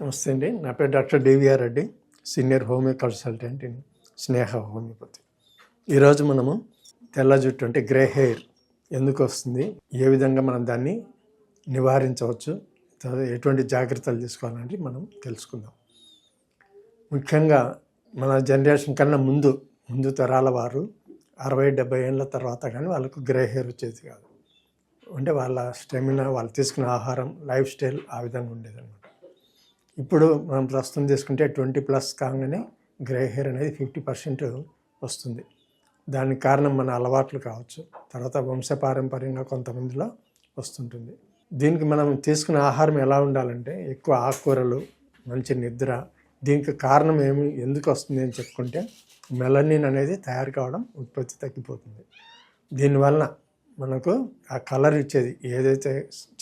నమస్తే అండి. నా పేరు doctor DVR Reddy senior homeo consultant in Sneha homeopathy. ఈరోజు మనము తెల్ల జుట్టు అంటే గ్రే హెయిర్ ఎందుకు వస్తుంది ఏ విధంగా మనం దాన్ని నివారించవచ్చు ఎటువంటి జాగ్రత్తలు తీసుకోవాలని మనం తెలుసుకుందాం. ముఖ్యంగా మన జనరేషన్ కన్నా ముందు ముందు తరాల వారు అరవై డెబ్బై ఏళ్ళ తర్వాత కానీ వాళ్ళకు గ్రే హెయిర్ వచ్చేది కాదు. అంటే వాళ్ళ స్టెమినా వాళ్ళు తీసుకున్న ఆహారం లైఫ్ స్టైల్ ఆ విధంగా ఉండేదన్నమాట. ఇప్పుడు మనం ప్రస్తుతం తీసుకుంటే ట్వంటీ ప్లస్ కాగానే గ్రే హెయిర్ అనేది ఫిఫ్టీ పర్సెంట్ వస్తుంది. దానికి కారణం మన అలవాట్లు కావచ్చు. తర్వాత వంశపారంపర్యంగా కొంతమందిలో వస్తుంటుంది. దీనికి మనం తీసుకునే ఆహారం ఎలా ఉండాలంటే ఎక్కువ ఆకుకూరలు మంచి నిద్ర దీనికి కారణం ఏమి ఎందుకు వస్తుంది అని చెప్పుకుంటే మెలనిన్ అనేది తయారు కావడం ఉత్పత్తి తగ్గిపోతుంది. దీనివల్ల మనకు ఆ కలర్ ఇచ్చేది ఏదైతే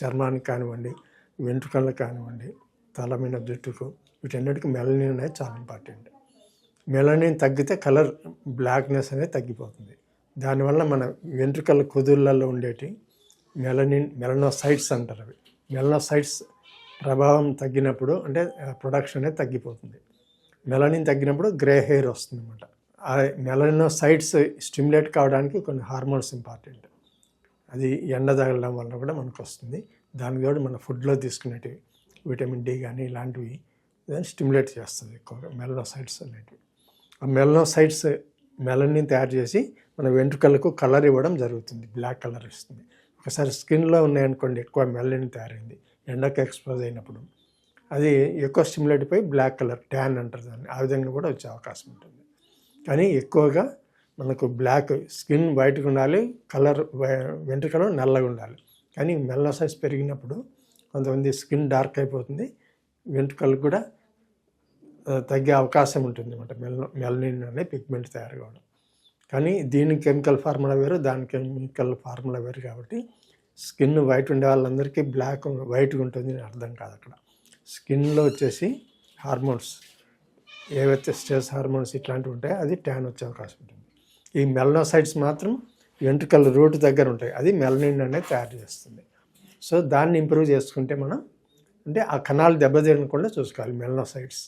చర్మానికి కానివ్వండి వెంట్రుకలకు కానివ్వండి తల మీద జుట్టుకు వీటన్నిటికీ మెలనిన్ అనేది చాలా ఇంపార్టెంట్ మెలనిన్ తగ్గితే కలర్ బ్లాక్నెస్ అనేది తగ్గిపోతుంది. దానివల్ల మన వెంట్రుకల కుదుర్లలో ఉండేటి మెలనిన్ మెలనోసైట్స్ అంటారు అవి. మెలనోసైట్స్ ప్రభావం తగ్గినప్పుడు అంటే ప్రొడక్షన్ అనేది తగ్గిపోతుంది. మెలనిన్ తగ్గినప్పుడు గ్రే హెయిర్ వస్తుంది అనమాట ఆ మెలనోసైట్స్ స్టిమ్యులేట్ కావడానికి కొన్ని హార్మోన్స్ ఇంపార్టెంట్ అది ఎండ తగలడం వల్ల కూడా మనకు వస్తుంది. దాని కూడా మన ఫుడ్లో తీసుకునేటివి విటమిన్ డి కానీ ఇలాంటివి స్టిమ్యులేట్ చేస్తుంది ఎక్కువగా మెలనోసైట్స్ అనేటివి. ఆ మెలనోసైట్స్ మెలనిన్ తయారు చేసి మన వెంట్రుకలకు కలర్ ఇవ్వడం జరుగుతుంది బ్లాక్ కలర్ ఇస్తుంది. ఒకసారి స్కిన్లో ఉన్నాయనుకోండి ఎక్కువ మెలనిన్ తయారైంది ఎండకు ఎక్స్పోజ్ అయినప్పుడు. అది ఎక్కువ స్టిమ్యులేట్ పోయి బ్లాక్ కలర్ ట్యాన్ అంటారు దాన్ని. ఆ విధంగా కూడా వచ్చే అవకాశం ఉంటుంది. కానీ ఎక్కువగా మనకు బ్లాక్ స్కిన్ వైట్గా ఉండాలి కలర్ వెంట్రుకలు నల్లగా ఉండాలి. కానీ మెల్లసైజ్ పెరిగినప్పుడు కొంతమంది స్కిన్ డార్క్ అయిపోతుంది. వెంట్రుకలు కూడా తగ్గే అవకాశం ఉంటుంది అనమాట మెల్ మెలనిన్ అనే పిగ్మెంట్ తయారు కావడం కానీ దీని కెమికల్ ఫార్ములా వేరు దాని కెమికల్ ఫార్ములా వేరు కాబట్టి స్కిన్ వైట్ ఉండే వాళ్ళందరికీ బ్లాక్ వైట్గా ఉంటుంది అని అర్థం కాదు అక్కడ. స్కిన్లో వచ్చేసి హార్మోన్స్ ఏవైతే స్ట్రెస్ హార్మోన్స్ ఇట్లాంటివి ఉంటాయో అది ట్యాన్ వచ్చే అవకాశం ఉంటుంది. ఈ మెలనోసైడ్స్ మాత్రం వెంట్రుకల రూట్ దగ్గర ఉంటాయి. అది మెలనిన్ అనేది తయారు చేస్తుంది. సో దాన్ని ఇంప్రూవ్ చేసుకుంటే మనం అంటే ఆ కణాలు దెబ్బతినకుండా చూసుకోవాలి మెలనోసైడ్స్.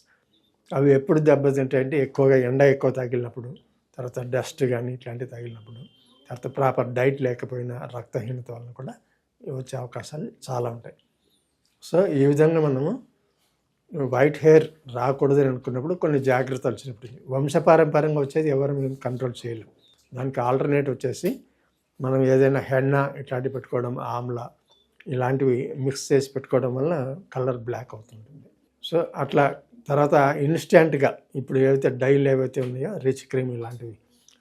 అవి ఎప్పుడు దెబ్బతింటాయంటే ఎక్కువగా ఎండ ఎక్కువ తగిలినప్పుడు తర్వాత డస్ట్ కానీ ఇట్లాంటివి తగిలినప్పుడు తర్వాత ప్రాపర్ డైట్ లేకపోయినా రక్తహీనత వలన కూడా వచ్చే అవకాశాలు చాలా ఉంటాయి. సో ఈ విధంగా మనము వైట్ హెయిర్ రాకూడదని అనుకున్నప్పుడు కొన్ని జాగ్రత్తలు వచ్చినప్పుడు వంశపారంపర్యంగా వచ్చేది ఎవరు మేము కంట్రోల్ చేయలేము దానికి ఆల్టర్నేట్ వచ్చేసి మనం ఏదైనా హెన్న ఇట్లాంటివి పెట్టుకోవడం ఆమ్లా ఇలాంటివి మిక్స్ చేసి పెట్టుకోవడం వల్ల కలర్ బ్లాక్ అవుతుంటుంది. సో అట్లా తర్వాత ఇన్స్టెంట్గా ఇప్పుడు ఏవైతే డైలు ఏవైతే ఉన్నాయో రిచ్ క్రీమ్ ఇలాంటివి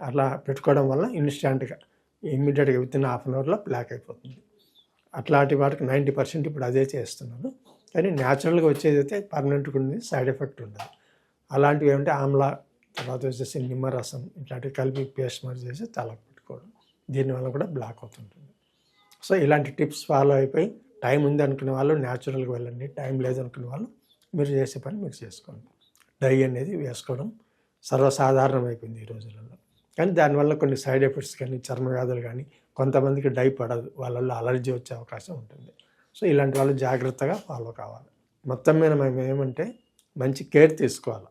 అట్లా పెట్టుకోవడం వల్ల ఇన్స్టెంట్గా ఇమ్మీడియట్గా విత్ ఇన్ హాఫ్ అన్ అవర్లో బ్లాక్ అయిపోతుంది. అట్లాంటి వాటికి నైంటీ పర్సెంట్ ఇప్పుడు అదే చేస్తున్నాను. కానీ న్యాచురల్గా వచ్చేది అయితే పర్మనెంట్గా ఉంది సైడ్ ఎఫెక్ట్ ఉండదు. అలాంటివి ఏమంటే ఆమ్లా తర్వాత వచ్చేసి నిమ్మరసం ఇట్లాంటివి కలిపి పేస్ట్ మరి చేసి తలకు పెట్టుకోవడం దీనివల్ల కూడా బ్లాక్ అవుతుంటుంది. సో ఇలాంటి టిప్స్ ఫాలో అయిపోయి టైం ఉంది అనుకునే వాళ్ళు న్యాచురల్గా వెళ్ళండి. టైం లేదు అనుకునే వాళ్ళు మీరు చేసే పని మీరు చేసుకోండి. డై అనేది వేసుకోవడం సర్వసాధారణం అయిపోయింది ఈ రోజులలో. కానీ దానివల్ల కొన్ని సైడ్ ఎఫెక్ట్స్ కానీ చర్మ వ్యాధులు కానీ కొంతమందికి డై పడదు. వాళ్ళల్లో అలర్జీ వచ్చే అవకాశం ఉంటుంది. సో ఇలాంటి వాళ్ళు జాగ్రత్తగా ఫాలో కావాలి. మొత్తం మీద మేము ఏమంటే మంచి కేర్ తీసుకోవాలి.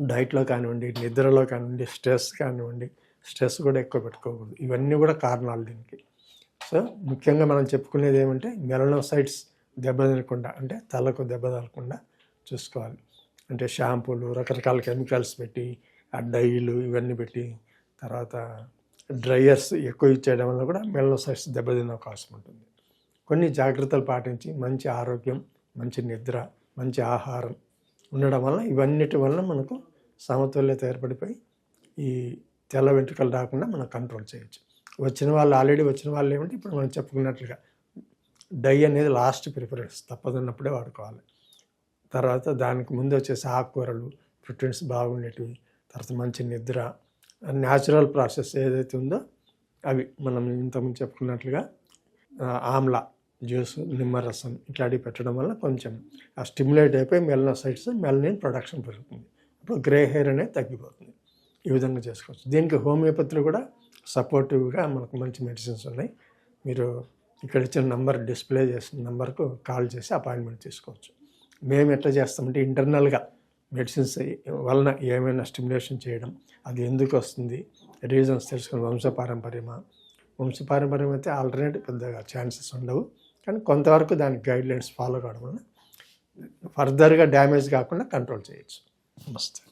డైట్లో కానివ్వండి నిద్రలో కానివ్వండి స్ట్రెస్ కానివ్వండి స్ట్రెస్ కూడా ఎక్కువ పెట్టుకోకూడదు. ఇవన్నీ కూడా కారణాలు దీనికి. సో ముఖ్యంగా మనం చెప్పుకునేది ఏమంటే మెలనోసైట్స్ దెబ్బ తినకుండా అంటే తలకు దెబ్బ తగలకుండా చూసుకోవాలి. అంటే షాంపూలు రకరకాల కెమికల్స్ పెట్టి ఆ డైలు ఇవన్నీ పెట్టి తర్వాత డ్రైయర్స్ ఎక్కువ ఇచ్చేయడం వల్ల కూడా మెలనోసైట్స్ దెబ్బతినే అవకాశం ఉంటుంది. కొన్ని జాగ్రత్తలు పాటించి మంచి ఆరోగ్యం మంచి నిద్ర మంచి ఆహారం ఉండడం వల్ల ఇవన్నిటి వల్ల మనకు సమతుల్యత ఏర్పడిపోయి ఈ తెల్ల వెంట్రుకలు రాకుండా మనం కంట్రోల్ చేయొచ్చు. వచ్చిన వాళ్ళు ఆల్రెడీ వచ్చిన వాళ్ళు ఏమిటి ఇప్పుడు మనం చెప్పుకున్నట్లుగా డై అనేది లాస్ట్ ప్రిఫరెన్స్ తప్పదన్నప్పుడే వాడుకోవాలి. తర్వాత దానికి ముందు వచ్చేసి ఆకుకూరలు ప్రోటీన్స్ బాగుండేటివి తర్వాత మంచి నిద్ర న్యాచురల్ ప్రాసెస్ ఏదైతే ఉందో అవి మనం ఇంతకుముందు చెప్పుకున్నట్లుగా ఆమ్లా జ్యూస్ నిమ్మరసం ఇట్లాంటివి పెట్టడం వల్ల కొంచెం ఆ స్టిమ్యులేట్ అయిపోయి మెలనోసైట్స్ మెలనిన్ ప్రొడక్షన్ పెరుగుతుంది. అప్పుడు గ్రే హెయిర్ అనేది తగ్గిపోతుంది. ఈ విధంగా చేసుకోవచ్చు. దీనికి హోమియోపతిలో కూడా సపోర్టివ్గా మనకు మంచి మెడిసిన్స్ ఉన్నాయి. మీరు ఇక్కడ ఇచ్చిన నంబర్ డిస్ప్లే చేసిన నెంబర్కు కాల్ చేసి అపాయింట్మెంట్ తీసుకోవచ్చు. మేము ఎట్లా చేస్తామంటే ఇంటర్నల్గా మెడిసిన్స్ వలన ఏమైనా స్టిమ్యులేషన్ చేయడం అది ఎందుకు వస్తుంది రీజన్స్ తెలుసుకుని వంశపారంపర్యమా? వంశపారంపర్యం అయితే ఆల్టర్నేట్ పెద్దగా ఛాన్సెస్ ఉండవు. కానీ కొంతవరకు దాని గైడ్ లైన్స్ ఫాలో కావడం వల్ల ఫర్దర్గా డ్యామేజ్ కాకుండా కంట్రోల్ చేయొచ్చు. నమస్తే.